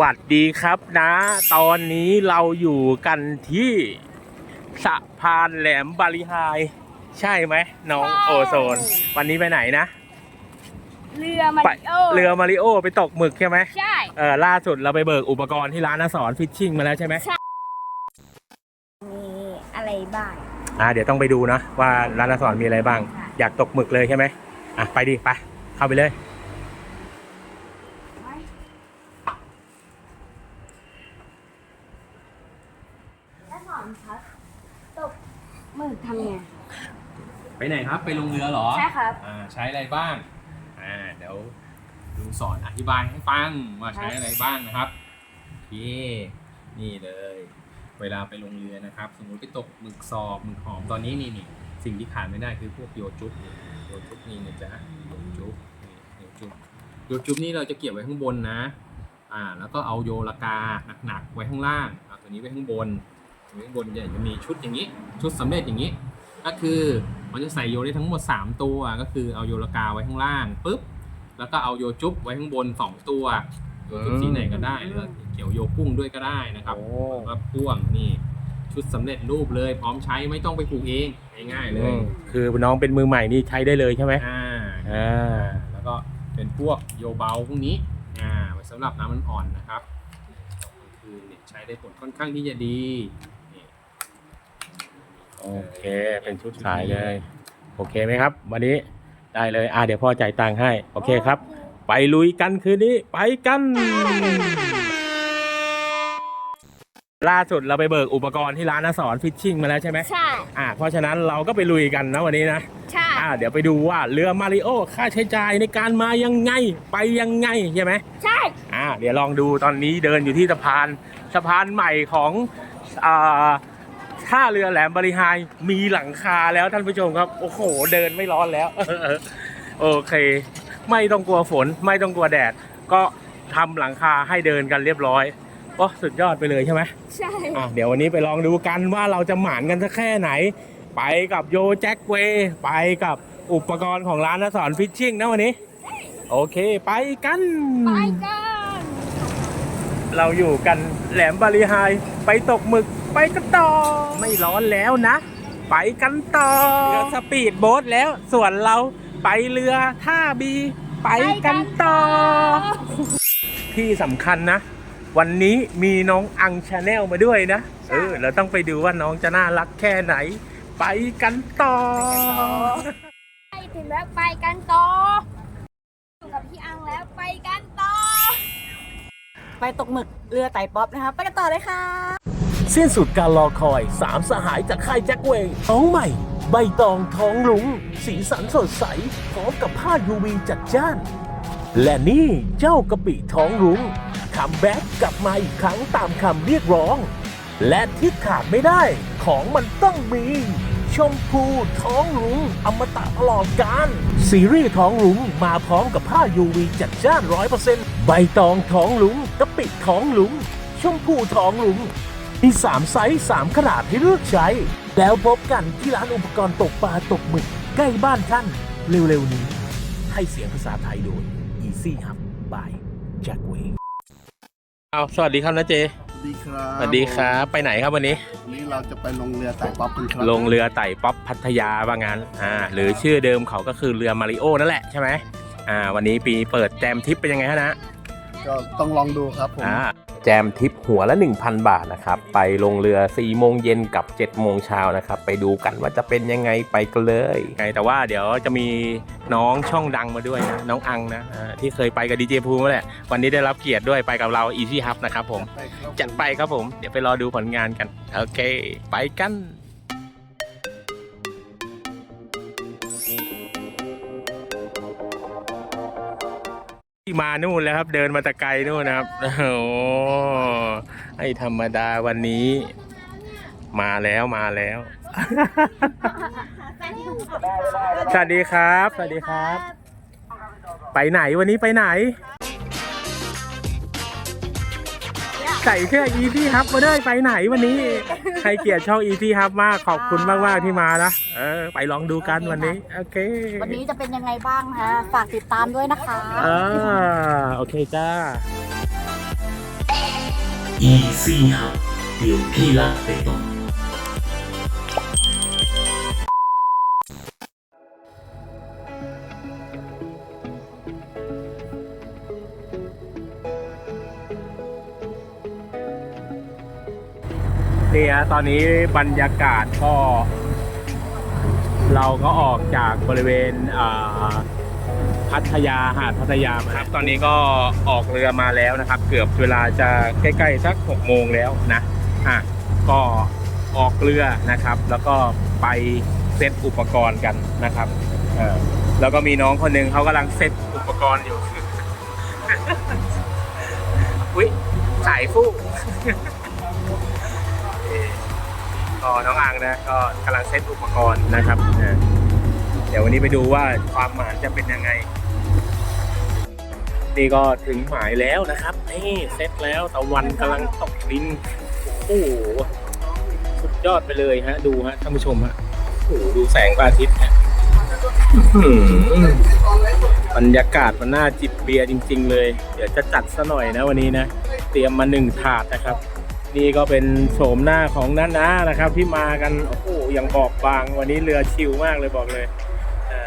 วัสดีครับนะ ตอนนี้เราอยู่กันที่สะพานแหลมบาริไฮใช่ไหมน้องใช่โอโซน วันนี้ไปไหนนะ เรือมาไปริโอเรือมาริโอไปตกหมึกใช่ไหมใช่ เออล่าสุดเราไปเบิกอุปกรณ์ที่ร้านอสอนฟิชชิ่งมาแล้วใช่ไหมมีอะไรบ้าง อ่าเดี๋ยวต้องไปดูนะว่าร้านอสอนมีอะไรบ้างค่ะอยากตกหมึกเลยใช่ไหมอะไปดิไปเข้าไปเลย แล้วสอนครับตกหมึกทำไง ไปไหนครับ ไปลงเรือเหรอใช่ครับ อ่าใช้อะไรบ้างอ่าเดี๋ยวลุงสอนอธิบายให้ฟังว่าใช้อะไรบ้างนะครับโอเคนี่เลย เวลาไปลงเรือนะครับ สมมติไปตกหมึกซอบหมึกหอมตอนนี้นี่นี่สิ่งที่ขาดไม่ได้คือพวกโยจุ๊บโยจุ๊บนี่นะจ๊ะโยจุ๊บนี่โยจุ๊บโยจุ๊บนี่เราจะเก็บไว้ข้างบนนะอ่าแล้วก็เอาโยลากาหนักๆไว้ข้างล่างเอาตัวนี้ไว้ข้างบนไว้ข้างบนจะจะมีชุดอย่างนี้ ชุดสำเร็จอย่างนี้ ก็คือ มันจะใส่โยได้ทั้งหมด 3 ตัวก็คือเอาโยลากาไว้ข้างล่างปุ๊บแล้วก็เอาโยจุ๊บไว้ข้างบน 2 ตัวโยจุ๊บสีไหนก็ได้หรือเกี่ยวโยกุ้งด้วยก็ได้นะครับโอ้แล้วก็พ่วงนี่ชุดสำเร็จรูปเลยพร้อมใช้ไม่ต้องไปผูกเองง่ายๆเลย คือน้องเป็นมือใหม่นี่ใช้ได้เลยใช่ไหมอ่าอ่าแล้วก็เป็นพวกโยเบาพวกนี้อ่าไว้สำหรับน้ำมันอ่อนนะครับคือเนี่ยใช้ได้ผลค่อนข้างที่จะดีนี่ โอเค เป็นชุดขายเลย โอเคไหมครับ วันนี้ได้เลย อ่าเดี๋ยวพ่อจ่ายตังค์ให้ โอเคครับ ไปลุยกันคืนนี้ ไปกัน ล่าสุดเราไปเบิกอุปกรณ์ที่ร้านอสอนฟิชชิ่งมาแล้วใช่ไหมใช่ อ่าเพราะฉะนั้นเราก็ไปลุยกันนะวันนี้นะ ใช่ อ่าเดี๋ยวไปดูว่าเรือมาริโอค่าใช้จ่ายในการมายังไง ไปยังไงใช่ไหมใช่ อ่า เดี๋ยวลองดูตอนนี้เดินอยู่ที่สะพานสะพานใหม่ของอ่า ท่าเรือแหลมบริหายมีหลังคาแล้วท่านผู้ชมครับ โอ้โห เดินไม่ร้อนแล้ว โอเค ไม่ต้องกลัวฝน ไม่ต้องกลัวแดด ก็ทำหลังคาให้เดินกันเรียบร้อยโอ้สุดยอดไปเลยใช่ไหมใช่อะเดี๋ยววันนี้ไปลองดูกันว่าเราจะหมานกันสักแค่ไหน ไปกับโยแจ็คเวย์ไปกับอุปกรณ์ของร้านนสอนฟิชชิ่งนะวันนี้ โอเคไปกัน ไปกัน เราอยู่กันแหลมบาลีไฮไปตกหมึก ไปกันต่อ ไม่ร้อนแล้วนะ ไปกันต่อเรือสปีดโบ๊ทแล้ว ส่วนเราไปเรือท่าบี ไปกันต่อ ที่สำคัญนะ วันนี้มีน้องอังชาแนลมาด้วยนะ เออ เราต้องไปดูว่าน้องจะน่ารักแค่ไหน ไปกันต่อไปถึงแล้วไปกันต่ออยู่กับพี่อังแล้วไปกันต่อ ไปตกหมึกเรือไต่ป๊อปนะคะ ไปกันต่อเลยค่ะ สิ้นสุดการรอคอยสามสหายจากค่ายแจ็คเวย์ท้องใหม่ ใบตองท้องลุงสีสันสดใส พร้อมกับผ้า UV จัดจ้าน และนี่เจ้ากะปิท้องลุงคัมแบ็กกลับมาอีกครั้งตามคำเรียกร้อง และที่ขาดไม่ได้ของมันต้องมี ชมพูท้องลุงอมตะตลอดกาลซีรีส์ท้องลุงมาพร้อมกับผ้า UV จัดจ้านร้อยเปอร์เซ็นต์ใบตองท้องลุงกะปิท้องลุงชมพูท้องลุง มี3ไซส์3ขนาดให้เลือกใช้ แล้วพบกันที่ร้านอุปกรณ์ตกปลาตกหมึก ใกล้บ้านท่านเร็วๆนี้ ให้เสียงภาษาไทยโดย Easy Hub by Jack Way เอาสวัสดีครับนะเจ สวัสดีครับสวัสดีครับ ไปไหนครับวันนี้ วันนี้เราจะไปลงเรือไต่ป๊อปกันครับลงเรือไต่ป๊อปพัทยาว่างั้นอ่าหรือชื่อเดิมเขาก็คือเรือมาริโอนั่นแหละใช่ไหมอ่าวันนี้ปีเปิดแจมทริปเป็นยังไงฮะนะ ก็ต้องลองดูครับผม อ่าแจมทิปหัวละ 1,000 บาทนะครับไปลงเรือ 4 โมงเย็นกับ 7 โมงเช้านะครับไปดูกันว่าจะเป็นยังไงไปกันเลยไงแต่ว่าเดี๋ยวจะมีน้องช่องดังมาด้วยนะน้องอังนะอ่าที่เคยไปกับดีเจภูมินั่นแหละวันนี้ได้รับเกียรติด้วยไปกับเรา Easy Hub นะครับผมไปครับจัดไปครับผมเดี๋ยวไปรอดูผลงานกันโอเค ไปกัน ที่มานู่นแล้วครับเดินมาต่ไกลนู่นนะครับโอ้โหให้ธรรมดาวันนี้ มาแล้วมาแล้วสวัสดีครับ สวัสดีครับ ไปไหนวันนี้ไปไหน ใส่เสื้อ Easy Hub มาด้วยไปไหนวันนี้ ใครเกลียดช่อง Easy Hub มากขอบคุณมากๆที่มานะเออไปลองดูกันวันนี้โอเควันนี้จะเป็นยังไงบ้างคะฝากติดตามด้วยนะคะ อ่าโอเคจ้า Easy Hub เดี๋ยวพี่ลากไปตก นะตอนนี้บรรยากาศก็ เราก็ออกจากบริเวณพัทยาหาดพัทยามาครับ ตอนนี้ก็ออกเรือมาแล้วนะครับ เกือบเวลาจะใกล้ๆสักหกโมงแล้วนะอะก็ออกเรือนะครับ แล้วก็ไปเซตอุปกรณ์กันนะครับเออแล้วก็มีน้องคนหนึ่งเขากำลังเซตอุปกรณ์อยู่อุ้ยสายฟู่ ก็น้องอังนะก็กำลังเซตอุปกรณ์นะครับเดี๋ยววันนี้ไปดูว่าความหมานจะเป็นยังไง นี่ก็ถึงหมายแล้วนะครับนี่เซตแล้วตะวันกำลังตกดินโอ้โหสุดยอดไปเลยฮะ ดูฮะท่านผู้ชมฮะโอ้โหดูแสงพระอาทิตย์ฮะบรรยากาศมันน่าจิบเบียร์จริง ๆ เลย เดี๋ยวจะจัดซะหน่อยนะวันนี้นะ เตรียมมาหนึ่งถาดนะครับ นี่ก็เป็นโฉมหน้าของน้านานะครับ ที่มากันโอ้โหยังบอกบางวันนี้เรือชิลมากเลยบอกเลยอ่า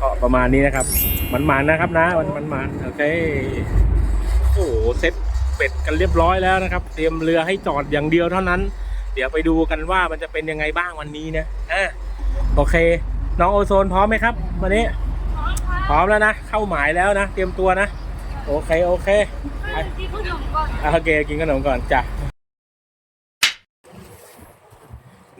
ก็ประมาณนี้นะครับมันมันๆนะครับนะมันมันมันโอเคโอ้โหเซ็ตเป็ดกันเรียบร้อยแล้วนะครับ เตรียมเรือให้จอดอย่างเดียวเท่านั้น เดี๋ยวไปดูกันว่ามันจะเป็นยังไงบ้างวันนี้นะอะโอเค น้องโอโซนพร้อมไหมครับวันนี้ พร้อมแล้วนะ เข้าหมายแล้วนะ เตรียมตัวนะ โอเค โอเคไปที่ผู้ชมก่อน อะโอเค กินขนมก่อนจ้ะ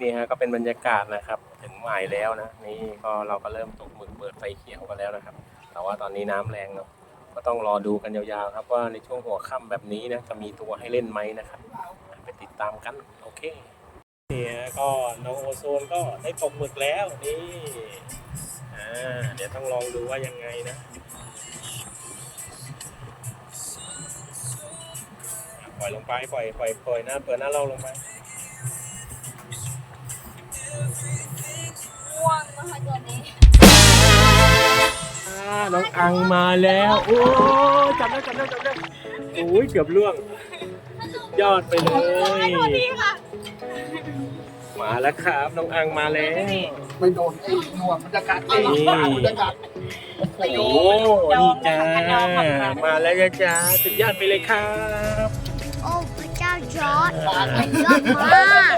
นี่ฮะก็เป็นบรรยากาศนะครับ ถึงหมายแล้วนะ นี่ก็เราก็เริ่มตกหมึกเปิดไฟเขียวกันแล้วนะครับ แต่ว่าตอนนี้น้ำแรงเนาะก็ต้องรอดูกันยาวๆครับว่าในช่วงหัวค่ำแบบนี้นะจะมีตัวให้เล่นไหมนะครับไปติดตามกันโอเคนี่ฮะก็น้องโอโซนก็ได้ตกหมึกแล้วนี่อ่าเดี๋ยวต้องลองดูว่ายังไงนะปล่อยลงไปปล่อยปล่อยปล่อยหน้าเปิดหน้าเราลงไป ม่วงนะคะตัวนี้อ่าน้องอังมาแล้ว โอ้ยจับได้จับได้จับได้โอ้ยเกือบล่วง ยอดไปเลยมาแล้วครับน้องอังมาแล้ว ไม่โดนไอ้หนวดมันจะกัดไอ้นี่มันจะกัดโอ้นี่จ้ามาแล้วจ้าสุดยอดไปเลยครับโอ้พระเจ้าจอร์ดมันยอดมาก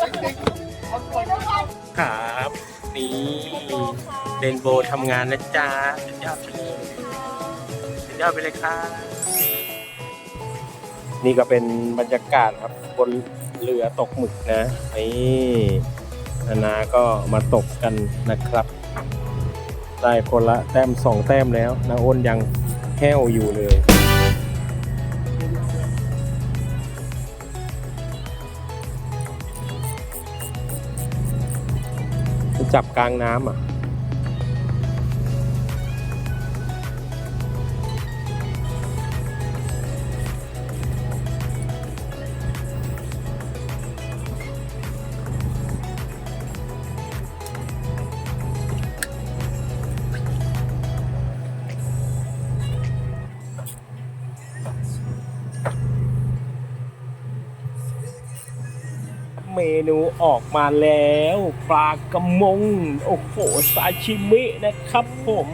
ค รับนี่เรนโบว์ทำงานนะจ๊ะสุดยอดไปเลยสุดยอดไปเลยครับนี่ก็เป็นบรรยากาศครับบนเรือตกหมึกนะนี่นานาก็มาตกกันนะครับ ได้คนละแต้มสองแต้มแล้วนาอ้นยังแห้วอยู่เลย จับกลางน้ำอะ นูออกมาแล้วปลากระมง โอ้โหซาชิมินะครับผม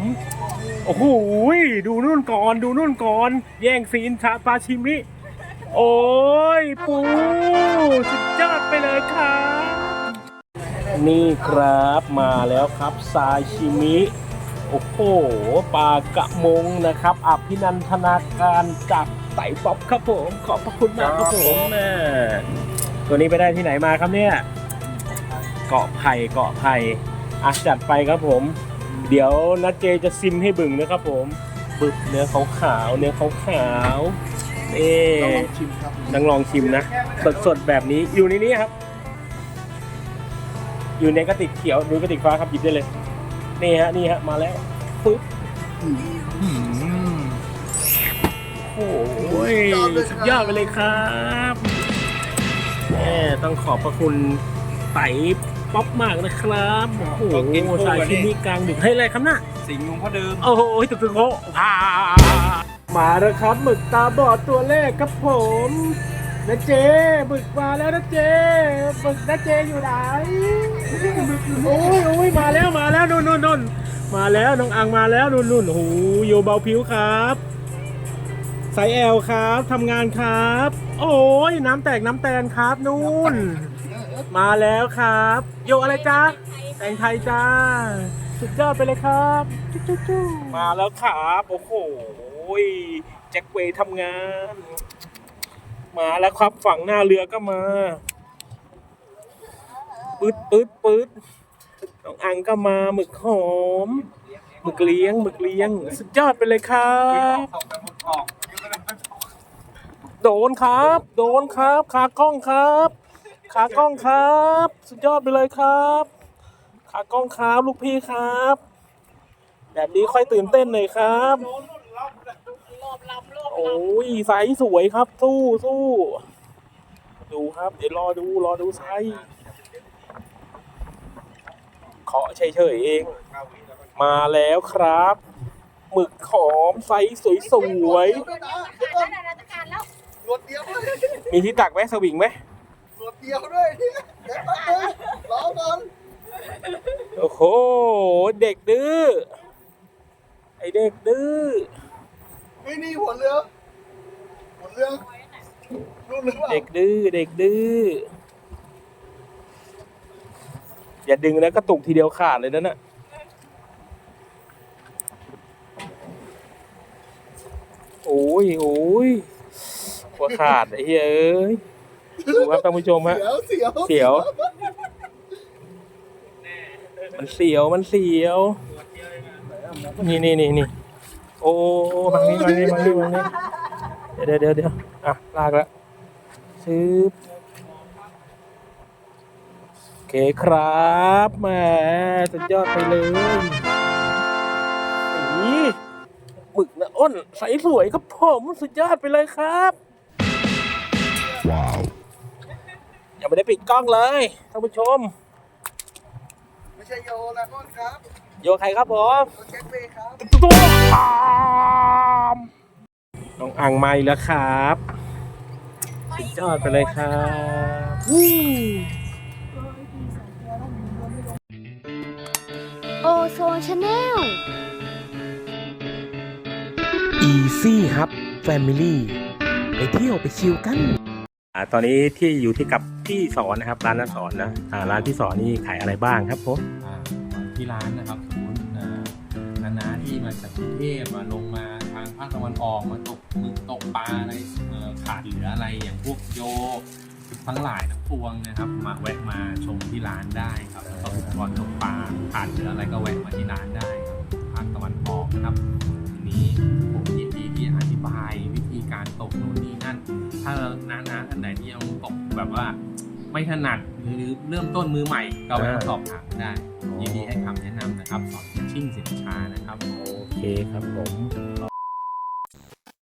โอ้โหดูนู่นก่อนดูนู่นก่อน แย่งซีนชาปลาชิมิ โอ้ยปูสุดยอดไปเลยครับ นี่ครับมาแล้วครับซาชิมิโอ้โหปลากระมงนะครับอภินันทนาการจากไต่ป๊อปครับผม ขอบพระคุณมากครับผมแม่ ตัวนี้ไปได้ที่ไหนมาครับเนี่ย เกาะไผ่เกาะไผ่อะจัดไปครับผม เดี๋ยวนัดเจจะซิมให้บึงนะครับผมบึกเนื้อขาวขาวๆเนื้อขาวขาวๆนี่เราลองชิมครับนังลองชิมนะสดๆแบบนี้อยู่ในนี้ครับ อยู่ในกระติกเขียวหรือกระติกฟ้าครับหยิบได้เลย นี่ฮะนี่ฮะมาแล้วปึ๊บโอ้ยสุดยอดไปเลยครับ แหมต้องขอบพระคุณไต่ป๊อปมากนะครับโอ้โหสายชิมิกลางดึกให้เลยครับน่ะสิงห์หลวงพ่อเดิม โอ้โหตึกตึกโคพามาแล้วครับหมึกตาบอดตัวแรกครับผมนะเจบึกมาแล้วนะเจบึกนะเจอยู่ไหนโอ้ยโอ้ยมาแล้วมาแล้วนู่นนู่นนู่นมาแล้วน้องอังมาแล้วนู่นนู่นโอ้โหโยเบาผิวครับ ไซแอลครับทำงานครับ โอ้ยน้ำแตกน้ำแตนครับนู่น มาแล้วครับ โยอะไรจ๊ะแตงไทยจ้า สุดยอดไปเลยครับจุ๊จุ๊จุ๊มาแล้วครับโอ้โหแจ็คเวย์ทำงาน มาแล้วครับฝั่งหน้าเรือก็มาปืดปืดปืดน้องอังก็มาหมึกหอมหมึกเลี้ยงหมึกเลี้ยง สุดยอดไปเลยครับ โดนครับ โดนครับขากล้องครับ ขากล้องครับ สุดยอดไปเลยครับ ขากล้องครับลูกพี่ครับ แบบนี้ค่อยตื่นเต้นหน่อยครับโอ้ยไซส์สวยครับ สู้สู้ดูครับ เดี๋ยวรอดูรอดูไซส์เคาะเฉยๆเอง มาแล้วครับหมึกหอมไซส์สวยแหนวดเดียวด้วยๆมีที่ตักไหมสวิงไหมหนวดเดียวด้วยเนี่ยเดี๋ยวแป๊บนึงรอก่อนโอ้โห เด็กดื้อ ไอเด็กดื้อนี่นี่หัวเรือหัวเรือนู่นหรือเปล่าเด็กดื้อ เด็กดื้อ อย่าดึงนะกระตุกทีเดียวขาดเลยนะน่ะโอ้ยโอ้ย หัวขาดไอ้เหี้ยเอ้ยดูครับท่านผู้ชมฮะ เสียวเสียวเสียว มันเสียว มันเสียว นี่นี่นี่นี่โอ้บางนี้บางนี้บางนี้บางนี้เดี๋ยวเดี๋ยวเดี๋ยวอะ ลากแล้วซื้อโอเคครับแหมสุดยอดไปเลยนี่หมึกนะอ้นใสสวยครับผม สุดยอดไปเลยครับ ยังไม่ได้ปิดกล้องเลยท่านผู้ชม ไม่ใช่โยนะก้อนครับโยใครครับผมโยเช็คเวย์ครับตัวตามน้องอังมาอีกแล้วครับสุดยอดไปเลยครับวู้โอโซชาแนล Easy Hub Family ไปเที่ยวไปชิลกันอ่า ตอนนี้ที่อยู่ที่กับพี่สอนนะครับ ร้านน้าสอนนะอ่าร้านพี่สอนนี่ขายอะไรบ้างครับผมอ่าที่ร้านนะครับสมมติอ่านาที่มาจากกรุงเทพมาลงมาทางภาคตะวันออกมาตกมึกตกปลาอะไรเอ่อขาดเหลืออะไรอย่างพวกโยทั้งหลายทั้งปวงนะครับ มาแวะมาชมที่ร้านได้ครับตกก่อนตกปลาขาดเหลืออะไรก็แวะมาที่ร้านได้ครับภาคตะวันออกนะครับทีนี้ผมยินดีที่อธิบายวิ ธีการตกนู่นนี่นั่น ถ้าน้าๆท่านไหนที่ยังตกแบบว่า ไม่ถนัดหรือเริ่มต้นมือใหม่ก็ไปสอบถามได้ยินดีให้คำแนะนำนะครับสอนชิ่งสินค้านะครับโอเคครับผม